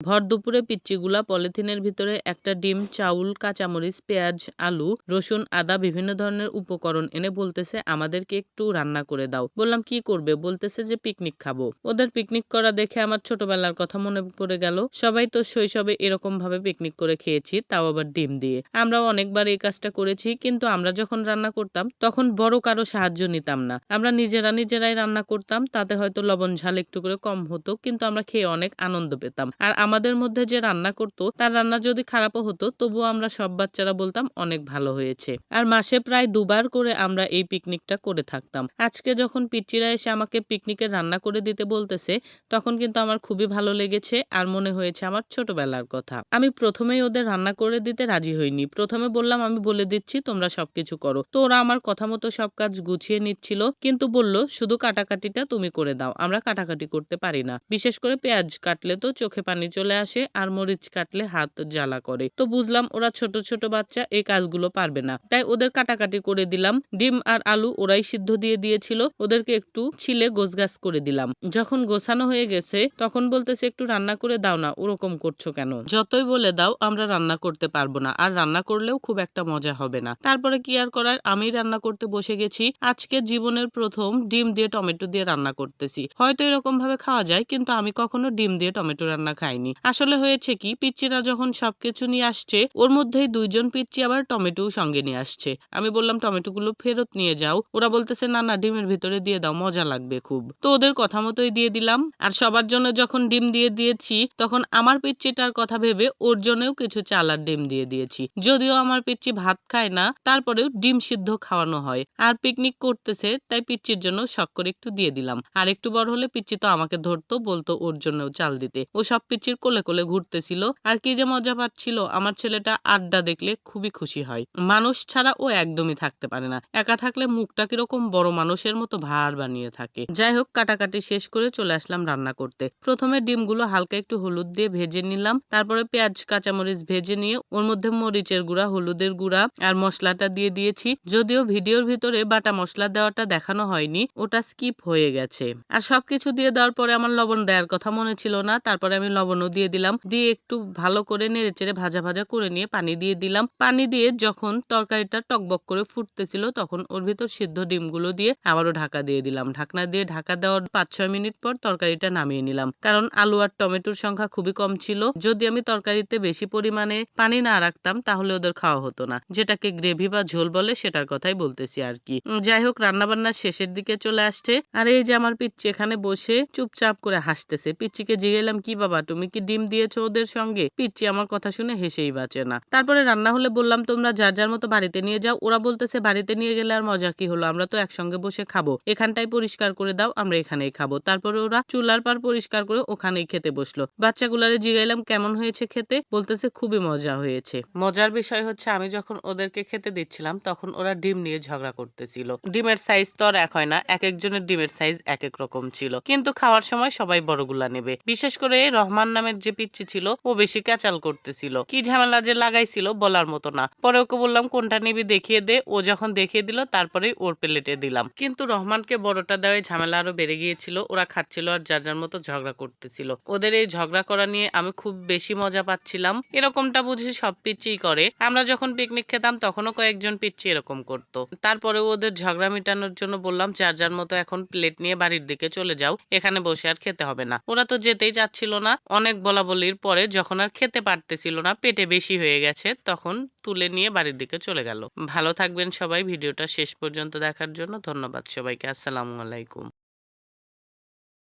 ভর দুপুরে পিচ্চিগুলা পলিথিনের ভিতরে একটা ডিম, চাউল, কাঁচামরিচ, পেঁয়াজ, আলু, রসুন, আদা বিভিন্ন ধরনের উপকরণ এনে বলতেছে, আমাদেরকে একটু রান্না করে দাও। বললাম, কি করবে? বলতেছে যে, পিকনিক খাব। ওদের পিকনিক করা দেখে আমার ছোটবেলার কথা মনে পড়ে গেল। সবাই তো শৈশবে এরকম ভাবে পিকনিক করে খেয়েছি, তাও আবার ডিম দিয়ে। আমরাও অনেকবার এই কাজটা করেছি, কিন্তু আমরা যখন রান্না করতাম, তখন বড় কারও সাহায্য নিতাম না। আমরা নিজেরা নিজেরাই রান্না করতাম, তাতে হয়তো লবণ ঝাল একটু করে কম হতো, কিন্তু আমরা খেয়ে অনেক আনন্দ পেতাম। আর আমাদের মধ্যে যে রান্না করতো, তার রান্না যদি খারাপও হতো, তবুও আমরা সব বাচ্চারা বলতাম অনেক ভালো হয়েছে। আর মাসে প্রায় দুবার করে আমরা এই পিকনিকটা করে থাকতাম। আজকে যখন পিচ্চিরা এসে আমাকে পিকনিকের রান্না করে দিতে বলতেছে, তখন কিন্তু আমার খুবই ভালো লেগেছে আর মনে হয়েছে আমার ছোটবেলার কথা। আমি প্রথমেই ওদের রান্না করে দিতে রাজি হইনি। প্রথমে বললাম, আমি বলে দিচ্ছি, তোমরা সবকিছু করো। তো ওরা আমার কথা মতো সব কাজ গুছিয়ে নিচ্ছিল, কিন্তু বলল, শুধু কাটাকাটিটা তুমি করে দাও, আমরা কাটাকাটি করতে পারি না। বিশেষ করে পেঁয়াজ কাটলে তো চোখে পানি চলে আসে আর মরিচ কাটলে হাত জ্বালা করে। তো বুঝলাম ওরা ছোট ছোট বাচ্চা, এই কাজগুলো পারবে না। তাই ওদের কাটাকাটি করে দিলাম। ডিম আর আলু ওরাই সিদ্ধ দিয়ে দিয়েছিল। ওদেরকে একটু ছিলে গোছগাছ করে দিলাম। যখন গোছানো হয়ে গেছে, তখন বলতেছে, একটু রান্না করে দাও না, ওরকম করছ কেন? যতই বলে দাও, আমরা রান্না করতে পারব না। আর রান্না করলেও খুব একটা মজা হবে না। তারপরে কি আর করার? আমি রান্না করতে বসে গেছি। আজকে জীবনের প্রথম ডিম দিয়ে টমেটো দিয়ে রান্না করতেছি। হয়তো এরকম ভাবে খাওয়া যায়, কিন্তু আমি কখনো ডিম দিয়ে টমেটো রান্না খাইনি। আসলে হয়েছে কি, পিচ্চিরা যখন সবকিছু নিয়ে আসছে, ওর মধ্যেই দুইজন পিচ্চি আবার টমেটো সঙ্গে নিয়ে আসছে। আমি বললাম টমেটো গুলো ফেরত নিয়ে যাও। ওরা বলতেছে, না না, ডিমের ভিতরে দিয়ে দাও, মজা লাগবে খুব। তো ওদের কথা মতোই দিয়ে দিলাম। আর সবার জন্য যখন ডিম দিয়ে দিয়েছি, তখন আমার পিচ্চিটার কথা ভেবে ওর জন্যও কিছু চালার ডিম দিয়ে দিয়েছি। যদিও আমার পিচ্চি ভাত খায় না, তারপরেও ডিম সিদ্ধ খাওয়ানো হয়। আর পিকনিক করতেছে, তাই পিচ্চির জন্য শখ করে একটু দিয়ে দিলাম। আর একটু বড় হলে পিচ্চি তো আমাকে ধরতো, বলতো ওর জন্যও চাল দিতে। ও সব পিচ্চির কোলে কোলে ঘুরতেছিল। আর কি যে মজা পাচ্ছিল, আমার ছেলেটা আড্ডা দেখলে খুবই খুশি হয়। মানুষ ছাড়া ও একদমই থাকতে পারে না। একা থাকলে মুখটা কীরকম বড় মানুষের মতো ভার বানিয়ে থাকে। যাই হোক, কাটাকাটি শেষ করে চলে আসলাম রান্না করতে। প্রথমে ডিমগুলো হালকা একটু হলুদ দিয়ে ভেজে নিলাম। তারপরে পেঁয়াজ, কাঁচামরিচ ভেজে নিয়ে ওর মধ্যে মরিচের গুঁড়া, হলুদের গুঁড়া আর মশলাটা দিয়ে দিয়েছি। যদিও ভিডিওর ভিতরে বাটা মশলা দেওয়াটা দেখানো হয়নি, ওটা স্কিপ হয়ে গেছে। আর সবকিছু দিয়ে দেওয়ার পরে আমার লবণ দেওয়ার কথা মনে ছিল না। তারপরে আমি লবণও দিয়ে দিলাম। দিয়ে একটু ভালো করে নেড়ে চেড়ে ভাজা ভাজা করে নিয়ে পানি দিয়ে দিলাম। পানি দিয়ে যখন তরকারিটা টকবক করে ফুটতেছিল তখন ওর ভিতর সিদ্ধ ডিমগুলো দিয়ে আবারও ঢাকা দিয়ে দিলাম। ঢাকনা দিয়ে ঢাকা দেওয়ার পাঁচ ছয় মিনিট পর তরকারিটা নামিয়ে নিলাম। কারণ আলু আর টমেটোর সংখ্যা খুবই কম ছিল। যদি আমি তরকারিতে বেশি পরিমাণে পানি না রাখতাম তাহলে ওদের খাওয়া হতো না। যেটাকে গ্রেভি বা ঝোল বলে সেটার কথাই বলতেছি আর কি। যাই হোক, রান্নাবান্নার শেষের দিকে চলে আসছে। আর এই যে আমার পিচ্ছি এখানে বসে চুপচাপ করে হাসতেছে। পিচ্চিকে জিগেলাম কি বাবা, তুমি কি ডিম দিয়েছ ওদের সঙ্গে? পিচ্ছি আমার কথা শুনে হেসেই বাঁচে না। তারপরে রান্না হলে বললাম, তোমরা যার যার মতো বাড়িতে নিয়ে যাও। ওরা বলতেছে, বাড়িতে নিয়ে গেলে আর মজা কি হলো? আমরা তো একসঙ্গে বসে খাব। এখানটাই পরিষ্কার করে দাও, আমরা এখানেই খাব। তারপরে ওরা চুলার পার পরিষ্কার করে ওখানেই খেতে বসল। বাচ্চাগুলারে জিগাইলাম, কেমন হয়েছে খেতে? বলতেছে, খুবই মজা হয়েছে। মজার বিষয় হচ্ছে, আমি যখন ওদেরকে খেতে দিচ্ছিলাম, তখন ওরা ডিম নিয়ে ঝগড়া করতেছিল। ডিমের সাইজ তো আর এক হয় না, এক একজনের ডিমের সাইজ এক এক রকম ছিল। কিন্তু খাওয়ার সময় সবাই বড়গুলা নেবে। বিশেষ করে রহমান নামের যে পিচ্ছি ছিল, ও বেশি ক্যাচাল করতেছিল। কি ঝামেলা যে লাগাইছিল বলার মতো না। পরে ওকে বললাম, কোনটা নিবি দেখিয়ে দে। ও যখন দেখিয়ে দিল, তারপরে ওর প্লেটে দিলাম। কিন্তু রহমানকে বড়টা দেওয়ায় ঝামেলা আরও বেড়ে গিয়েছিল। ওরা খাচ্ছিল আর যার যার মতো ঝগড়া করতেছিল। ওদের এই ঝগড়া করা নিয়ে আমি খুব বেশি মজা পাচ্ছিলাম। এরকমটা বুঝি সব পিচ্চিই করে। আমরা যখন পিকনিক খেতাম, তখনও কয়েকজন পিচ্ছি এরকম করতো। তারপরে ওদের ঝগড়া মেটানোর জন্য বললাম, যার যার মতো এখন প্লেট নিয়ে বাড়ির দিকে চলে যাও। এখানে বসে আর খেতে হবে না। ওরা তো যেতেই চাচ্ছিল না। অনেক বলা বলির পরে যখন আর খেতে পারতেছিল না, পেটে বেশি হয়ে গেছে, তখন তুলে নিয়ে বাড়ির দিকে চলে গেল। ভালো থাকবেন সবাই, ভিডিওটা শেষ পর্যন্ত দেখার জন্য ধন্যবাদ সবাইকে, আসসালামু আলাইকুম।